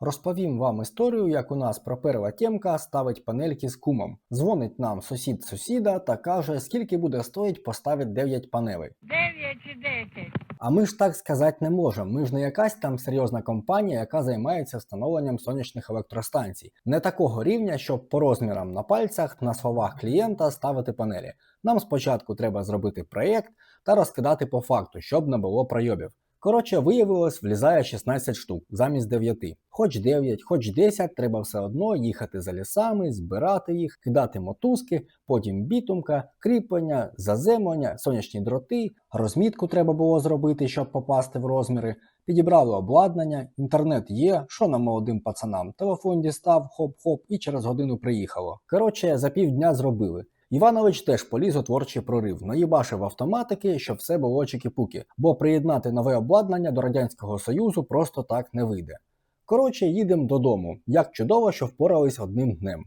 Розповім вам історію, як у нас проперла тємка ставить панельки з кумом. Дзвонить нам сусід сусіда та каже, скільки буде стоїть поставити 9 панелей. Дев'ять чи десять. А ми ж так сказати не можемо. Ми ж не якась там серйозна компанія, яка займається встановленням сонячних електростанцій. Не такого рівня, щоб по розмірам на пальцях на словах клієнта ставити панелі. Нам спочатку треба зробити проєкт та розкидати по факту, щоб не було пройобів. Коротше, виявилось, влізає 16 штук замість 9. Хоч 9, хоч 10, треба все одно їхати за лісами, збирати їх, кидати мотузки, потім бітумка, кріплення, заземлення, сонячні дроти, розмітку треба було зробити, щоб попасти в розміри. Підібрали обладнання, інтернет є, що нам молодим пацанам, телефон дістав, хоп-хоп, і через годину приїхало. Коротше, за півдня зробили. Іванович теж поліз у творчий прорив, наїбашив автоматики, щоб все було чики-пуки, бо приєднати нове обладнання до Радянського Союзу просто так не вийде. Коротше, їдемо додому. Як чудово, що впорались одним днем.